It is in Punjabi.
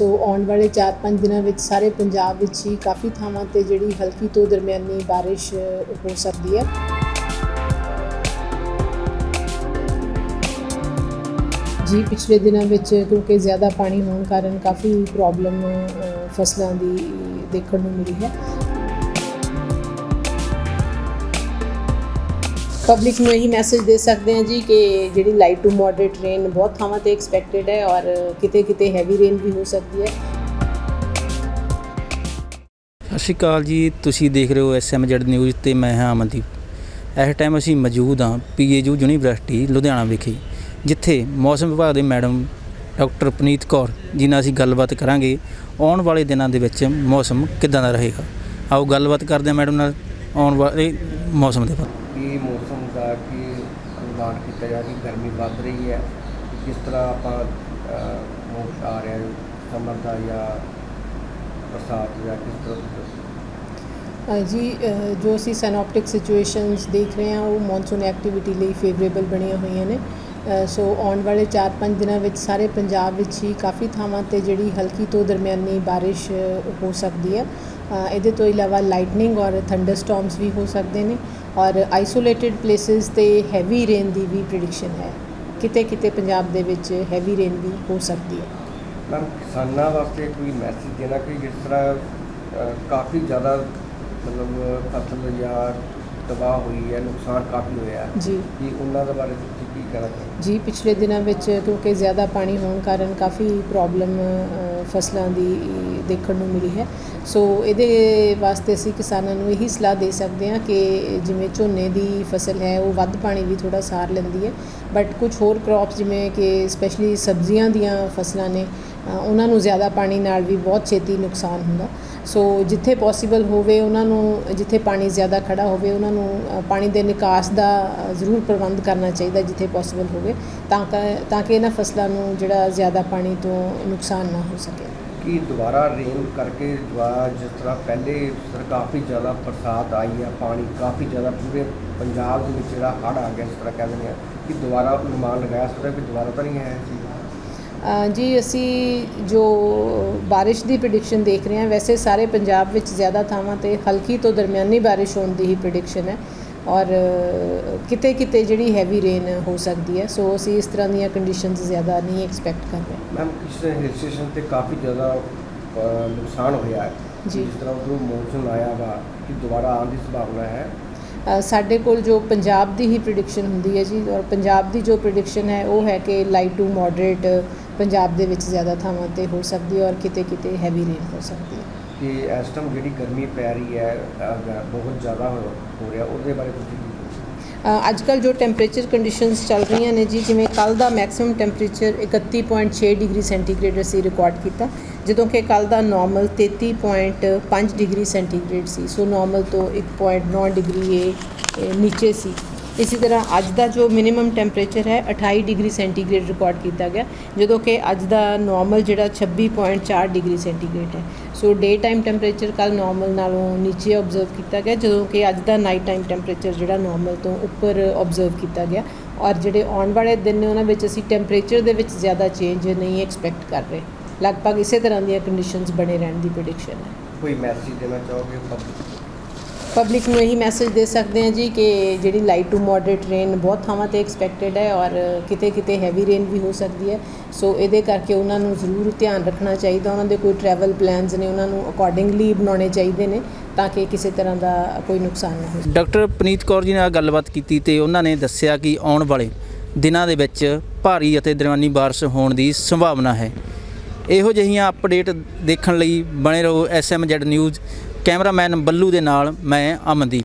ਸੋ ਆਉਣ ਵਾਲੇ 4-5 ਦਿਨਾਂ ਵਿੱਚ ਸਾਰੇ ਪੰਜਾਬ ਵਿੱਚ ਹੀ ਕਾਫੀ ਥਾਵਾਂ ਤੇ ਜਿਹੜੀ ਹਲਕੀ ਤੋਂ ਦਰਮਿਆਨੀ ਬਾਰਿਸ਼ ਹੋ ਸਕਦੀ ਹੈ। ਜੀ, ਪਿਛਲੇ ਦਿਨਾਂ ਵਿੱਚ ਕਿਉਂਕਿ ਜ਼ਿਆਦਾ ਪਾਣੀ ਹੋਣ ਕਾਰਨ ਕਾਫੀ ਪ੍ਰੋਬਲਮ ਫਸਲਾਂ ਦੀ ਦੇਖਣ ਨੂੰ ਮਿਲੀ ਹੈ। ਪਬਲਿਕ ਨੂੰ ਇਹੀ ਮੈਸੇਜ ਦੇ ਸਕਦੇ ਹਾਂ ਜੀ ਕਿ ਜਿਹੜੀ ਲਾਈਟ ਟੂ ਮੋਡਰੇਟ ਰੇਨ ਬਹੁਤ ਥਾਵਾਂ ਤੇ ਐਕਸਪੈਕਟਡ ਹੈ ਔਰ ਕਿਤੇ ਕਿਤੇ ਹੈਵੀ ਰੇਨ ਵੀ ਹੋ ਸਕਦੀ ਹੈ। ਸਤਿ ਸ਼੍ਰੀ ਅਕਾਲ ਜੀ, ਤੁਸੀਂ ਦੇਖ ਰਹੇ ਹੋ ਐਸਐਮਜੈਡ ਨਿਊਜ਼ ਤੇ ਮੈਂ ਹਾਂ ਅਮਨਦੀਪ। ਇਸ ਟਾਈਮ ਅਸੀਂ ਮੌਜੂਦ ਹਾਂ ਪੀਏਯੂ ਯੂਨੀਵਰਸਿਟੀ ਲੁਧਿਆਣਾ ਵਿਖੇ, ਜਿੱਥੇ ਮੌਸਮ ਵਿਭਾਗ ਦੇ ਮੈਡਮ ਡਾਕਟਰ ਪਨੀਤ ਕੌਰ ਜੀ ਨਾਲ ਅਸੀਂ ਗੱਲਬਾਤ ਕਰਾਂਗੇ। ਆਉਣ ਵਾਲੇ ਦਿਨਾਂ ਦੇ ਵਿੱਚ ਮੌਸਮ ਕਿੱਦਾਂ ਦਾ ਰਹੇਗਾ? ਆਓ ਗੱਲਬਾਤ ਕਰਦੇ ਹਾਂ ਮੈਡਮ ਨਾਲ ਆਉਣ ਵਾਲੇ ਮੌਸਮ ਦੇ ਬਾਰੇ। ਕੀ ਮੌਸਮ ਦਾ ਕੀ ਅਨੁਮਾਨ ਕੀਤਾ ਜਾ ਕਿ ਗਰਮੀ ਵੱਧ ਰਹੀ ਹੈ? ਕਿਸ ਤਰ੍ਹਾਂ ਆਪਾਂ ਮੌਸਮ ਆ ਰਿਹਾ ਸਮਰ ਦਾ ਜਾਂ ਬਰਸਾਤ ਜਾਂ ਕਿਸ ਤਰ੍ਹਾਂ ਜੀ ਜੋ ਅਸੀਂ ਸੈਨੋਪਟਿਕ ਸਿਚੁਏਸ਼ਨਸ ਦੇਖ ਰਹੇ ਹਾਂ, ਉਹ ਮੌਨਸੂਨ ਐਕਟੀਵਿਟੀ ਲਈ ਫੇਵਰੇਬਲ ਬਣੀਆਂ ਹੋਈਆਂ ਨੇ। ਸੋ ਆਉਣ ਵਾਲੇ 4-5 ਦਿਨਾਂ ਵਿੱਚ ਸਾਰੇ ਪੰਜਾਬ ਵਿੱਚ ਹੀ ਕਾਫੀ ਥਾਵਾਂ ਤੇ ਜਿਹੜੀ ਹਲਕੀ ਤੋਂ ਦਰਮਿਆਨੀ ਬਾਰਿਸ਼ ਹੋ ਸਕਦੀ ਹੈ। ਇਹਦੇ ਤੋਂ ਇਲਾਵਾ ਲਾਈਟਨਿੰਗ ਔਰ ਥੰਡਰ ਸਟਾਰਮਸ ਵੀ ਹੋ ਸਕਦੇ ਨੇ। ਔਰ ਆਈਸੋਲੇਟਿਡ ਪਲੇਸਿਸ ਤੇ ਹੈਵੀ ਰੇਨ ਦੀ ਵੀ ਪ੍ਰੀਡਿਕਸ਼ਨ ਹੈ। ਕਿਤੇ ਕਿਤੇ ਪੰਜਾਬ ਦੇ ਵਿੱਚ ਹੈਵੀ ਰੇਨ ਵੀ ਹੋ ਸਕਦੀ ਹੈ। ਮੈਮ ਕਿਸਾਨਾਂ ਵਾਸਤੇ ਕੋਈ ਮੈਸੇਜ ਦੇਣਾ ਕਿ ਜਿਸ ਤਰ੍ਹਾਂ ਕਾਫੀ ਜ਼ਿਆਦਾ ਮਤਲਬ ਫਸਲ ਜਾਂ ਤਬਾਹ ਹੋਈ ਹੈ ਨੁਕਸਾਨ ਕਾਫੀ ਹੋਇਆ ਹੈ। ਜੀ। ਕਿ ਉਹਨਾਂ ਦੇ ਬਾਰੇ ਤੁਸੀਂ ਕੀ ਕਹਿਣਾ ਚਾਹੁੰਦੇ ਜੀ ਪਿਛਲੇ ਦਿਨਾਂ ਵਿੱਚ ਕਿਉਂਕਿ ਜ਼ਿਆਦਾ ਪਾਣੀ ਹੋਣ ਕਾਰਨ ਕਾਫੀ ਪ੍ਰੋਬਲਮ ਫਸਲਾਂ ਦੀ ਦੇਖਣ ਨੂੰ ਮਿਲੀ ਹੈ। ਸੋ ਇਹਦੇ ਵਾਸਤੇ ਅਸੀਂ ਕਿਸਾਨਾਂ ਨੂੰ ਇਹੀ ਸਲਾਹ ਦੇ ਸਕਦੇ ਹਾਂ ਕਿ ਜਿਵੇਂ ਝੋਨੇ ਦੀ ਫਸਲ ਹੈ ਉਹ ਵੱਧ ਪਾਣੀ ਵੀ ਥੋੜਾ ਸਾਰ ਲੈਂਦੀ ਹੈ। ਬਟ ਕੁਝ ਹੋਰ ਕ੍ਰੌਪਸ ਜਿਵੇਂ ਕਿ ਸਪੈਸ਼ਲੀ ਸਬਜ਼ੀਆਂ ਦੀਆਂ ਫਸਲਾਂ ਨੇ ਉਹਨਾਂ ਨੂੰ ਜ਼ਿਆਦਾ ਪਾਣੀ ਨਾਲ ਵੀ ਬਹੁਤ ਛੇਤੀ ਨੁਕਸਾਨ ਹੁੰਦਾ। ਸੋ ਜਿੱਥੇ ਪੋਸੀਬਲ ਹੋਵੇ ਉਹਨਾਂ ਨੂੰ, ਜਿੱਥੇ ਪਾਣੀ ਜ਼ਿਆਦਾ ਖੜਾ ਹੋਵੇ, ਉਹਨਾਂ ਨੂੰ ਪਾਣੀ ਦੇ ਨਿਕਾਸ ਦਾ ਜ਼ਰੂਰ ਪ੍ਰਬੰਧ ਕਰਨਾ ਚਾਹੀਦਾ ਜਿੱਥੇ ਪੋਸੀਬਲ ਹੋਵੇ, ਤਾਂ ਕਿ ਤਾਂ ਕਿ ਇਹਨਾਂ ਫਸਲਾਂ ਨੂੰ ਜਿਹੜਾ ਜ਼ਿਆਦਾ ਪਾਣੀ ਤੋਂ ਨੁਕਸਾਨ ਨਾ ਹੋ ਸਕੇ। ਕਿ ਦੁਬਾਰਾ ਰੇਨ ਕਰਕੇ ਦੁਬਾਰਾ ਜਿਸ ਤਰ੍ਹਾਂ ਪਹਿਲੇ ਜਿਸ ਕਾਫੀ ਜ਼ਿਆਦਾ ਬਰਸਾਤ ਆਈ ਹੈ ਪਾਣੀ ਕਾਫੀ ਜ਼ਿਆਦਾ ਪੂਰੇ ਪੰਜਾਬ ਦੇ ਵਿੱਚ ਜਿਹੜਾ ਹੜ੍ਹ ਆ ਗਿਆ ਇਸ ਤਰ੍ਹਾਂ ਕਹਿੰਦੇ ਨੇ ਕਿ ਦੁਬਾਰਾ ਅਨੁਮਾਨ ਲਗਾਇਆ ਸਕਦਾ ਕਿ ਦੁਬਾਰਾ ਤਾਂ ਨਹੀਂ ਆਇਆ ਜੀ ਜੀ ਅਸੀਂ ਜੋ ਬਾਰਿਸ਼ ਦੀ ਪ੍ਰੈਡਿਕਸ਼ਨ ਦੇਖ ਰਹੇ ਹਾਂ ਵੈਸੇ ਸਾਰੇ ਪੰਜਾਬ ਵਿੱਚ ਜ਼ਿਆਦਾ ਥਾਵਾਂ ਤੇ ਹਲਕੀ ਤੋਂ ਦਰਮਿਆਨੀ ਬਾਰਿਸ਼ ਹੋਣ ਦੀ ਹੀ ਪ੍ਰੈਡਿਕਸ਼ਨ ਹੈ ਔਰ ਕਿਤੇ ਕਿਤੇ ਜਿਹੜੀ ਹੈਵੀ ਰੇਨ ਹੋ ਸਕਦੀ ਹੈ ਸੋ ਅਸੀਂ ਇਸ ਤਰ੍ਹਾਂ ਦੀਆਂ ਕੰਡੀਸ਼ਨਸ ਜ਼ਿਆਦਾ ਨਹੀਂ ਐਕਸਪੈਕਟ ਕਰ ਰਹੇ। ਮੈਮ ਕਿਸੇ ਹਿਲ ਸਟੇਸ਼ਨ ਤੇ ਕਾਫੀ ਜ਼ਿਆਦਾ ਨੁਕਸਾਨ ਹੋਇਆ ਹੈ। ਜੀ। ਜਿਸ ਤਰ੍ਹਾਂ ਉਧਰੋਂ ਮੌਨਸੂਨ ਆਇਆ ਵਾ ਕਿ ਦੁਬਾਰਾ ਆਉਣ ਦੀ ਸੰਭਾਵਨਾ ਹੈ। ਸਾਡੇ ਕੋਲ ਜੋ ਪੰਜਾਬ ਦੀ ਹੀ ਪ੍ਰੈਡਿਕਸ਼ਨ ਹੁੰਦੀ ਹੈ ਜੀ, ਔਰ ਪੰਜਾਬ ਦੀ ਜੋ ਪ੍ਰੈਡਿਕਸ਼ਨ ਹੈ, ਉਹ ਹੈ ਕਿ ਲਾਈਟ ਟੂ ਮੋਡਰੇਟ ਪੰਜਾਬ ਦੇ ਵਿੱਚ ਜ਼ਿਆਦਾ ਥਾਵਾਂ ਤੇ ਹੋ ਸਕਦੀ ਹੈ ਔਰ ਕਿਤੇ ਕਿਤੇ ਹੈਵੀ ਰੇਨ ਹੋ ਸਕਦੀ ਹੈ। ਕਿ ਇਸ ਟਾਈਮ ਜਿਹੜੀ ਗਰਮੀ ਪੈ ਰਹੀ ਹੈ ਬਹੁਤ ਜ਼ਿਆਦਾ ਹੋ ਰਿਹਾ, ਉਹਦੇ ਬਾਰੇ ਤੁਸੀਂ ਅੱਜ ਕੱਲ ਜੋ ਟੈਂਪਰੇਚਰ ਕੰਡੀਸ਼ਨਸ ਚੱਲ ਰਹੀਆਂ ਨੇ ਜੀ, ਜਿਵੇਂ ਕੱਲ ਦਾ ਮੈਕਸਿਮਮ ਟੈਂਪਰੇਚਰ 31.6 ਡਿਗਰੀ ਸੈਂਟੀਗ੍ਰੇਡ ਅਸੀਂ ਰਿਕਾਰਡ ਕੀਤਾ, ਜਦੋਂ ਕਿ ਕੱਲ ਦਾ ਨਾਰਮਲ 33.5 ਡਿਗਰੀ ਸੈਂਟੀਗ੍ਰੇਡ ਸੀ ਸੋ ਨਾਰਮਲ ਤੋਂ 1.9 ਡਿਗਰੀ ਇਹ ਇਹ ਨੀਚੇ ਸੀ। ਇਸੇ ਤਰ੍ਹਾਂ ਅੱਜ ਦਾ ਜੋ ਮਿਨੀਮਮ ਟੈਂਪਰੇਚਰ ਹੈ 28 ਡਿਗਰੀ ਸੈਂਟੀਗ੍ਰੇਡ ਰਿਕਾਰਡ ਕੀਤਾ ਗਿਆ, ਜਦੋਂ ਕਿ ਅੱਜ ਦਾ ਨਾਰਮਲ ਜਿਹੜਾ 26.4 ਡਿਗਰੀ ਸੈਂਟੀਗ੍ਰੇਡ ਹੈ। ਸੋ ਡੇ ਟਾਈਮ ਟੈਂਪਰੇਚਰ ਕੱਲ ਨਾਰਮਲ ਨਾਲੋਂ ਨੀਚੇ ਆਬਜ਼ਰਵ ਕੀਤਾ ਗਿਆ, ਜਦੋਂ ਕਿ ਅੱਜ ਦਾ ਨਾਈਟ ਟਾਈਮ ਟੈਂਪਰੇਚਰ ਜਿਹੜਾ ਨਾਰਮਲ ਤੋਂ ਉੱਪਰ ਆਬਜ਼ਰਵ ਕੀਤਾ ਗਿਆ। ਔਰ ਜਿਹੜੇ ਆਉਣ ਵਾਲੇ ਦਿਨ ਨੇ, ਉਹਨਾਂ ਵਿੱਚ ਅਸੀਂ ਟੈਂਪਰੇਚਰ ਦੇ ਵਿੱਚ ਜ਼ਿਆਦਾ ਚੇਂਜ ਨਹੀਂ ਐਕਸਪੈਕਟ ਕਰ ਰਹੇ। ਲਗਭਗ ਇਸੇ ਤਰ੍ਹਾਂ ਦੀਆਂ ਕੰਡੀਸ਼ਨਸ ਬਣੇ ਰਹਿਣ ਦੀ ਪ੍ਰੈਡਿਕਸ਼ਨ ਹੈ। ਕੋਈ ਮੈਸੇਜ ਦੇਣਾ ਚਾਹੋਗੇ? ਪਬਲਿਕ ਪਬਲਿਕ ਨੂੰ ਇਹੀ ਮੈਸੇਜ ਦੇ ਸਕਦੇ ਹਾਂ ਜੀ ਕਿ ਜਿਹੜੀ ਲਾਈਟ ਟੂ ਮੋਡਰੇਟ ਰੇਨ ਬਹੁਤ ਥਾਵਾਂ ਤੇ ਐਕਸਪੈਕਟਡ ਹੈ ਔਰ ਕਿਤੇ ਕਿਤੇ ਹੈਵੀ ਰੇਨ ਵੀ ਹੋ ਸਕਦੀ ਹੈ। ਸੋ ਇਹਦੇ ਕਰਕੇ ਉਹਨਾਂ ਨੂੰ ਜ਼ਰੂਰ ਧਿਆਨ ਰੱਖਣਾ ਚਾਹੀਦਾ। ਉਹਨਾਂ ਦੇ ਕੋਈ ਟਰੈਵਲ ਪਲਾਨਸ ਨੇ, ਉਹਨਾਂ ਨੂੰ ਅਕੋਰਡਿੰਗਲੀ ਬਣਾਉਣੇ ਚਾਹੀਦੇ ਨੇ ਤਾਂ ਕਿ ਕਿਸੇ ਤਰ੍ਹਾਂ ਦਾ ਕੋਈ ਨੁਕਸਾਨ ਨਾ ਹੋ ਡਾਕਟਰ ਪਨੀਤ ਕੌਰ ਜੀ ਨਾਲ ਗੱਲਬਾਤ ਕੀਤੀ ਤੇ ਉਹਨਾਂ ਨੇ ਦੱਸਿਆ ਕਿ ਆਉਣ ਵਾਲੇ ਦਿਨਾਂ ਦੇ ਵਿੱਚ ਭਾਰੀ ਅਤੇ ਦਰਮਿਆਨੀ ਬਾਰਿਸ਼ ਹੋਣ ਦੀ ਸੰਭਾਵਨਾ ਹੈ। ਇਹੋ ਜਿਹੀਆਂ ਅਪਡੇਟ ਦੇਖਣ ਲਈ ਬਣੇ ਰਹੋ ਐਸਐਮਜੈਡ ਨਿਊਜ਼ ਕੈਮਰਾਮੈਨ ਬੱਲੂ ਦੇ ਨਾਲ ਮੈਂ ਅਮਨਦੀਪ।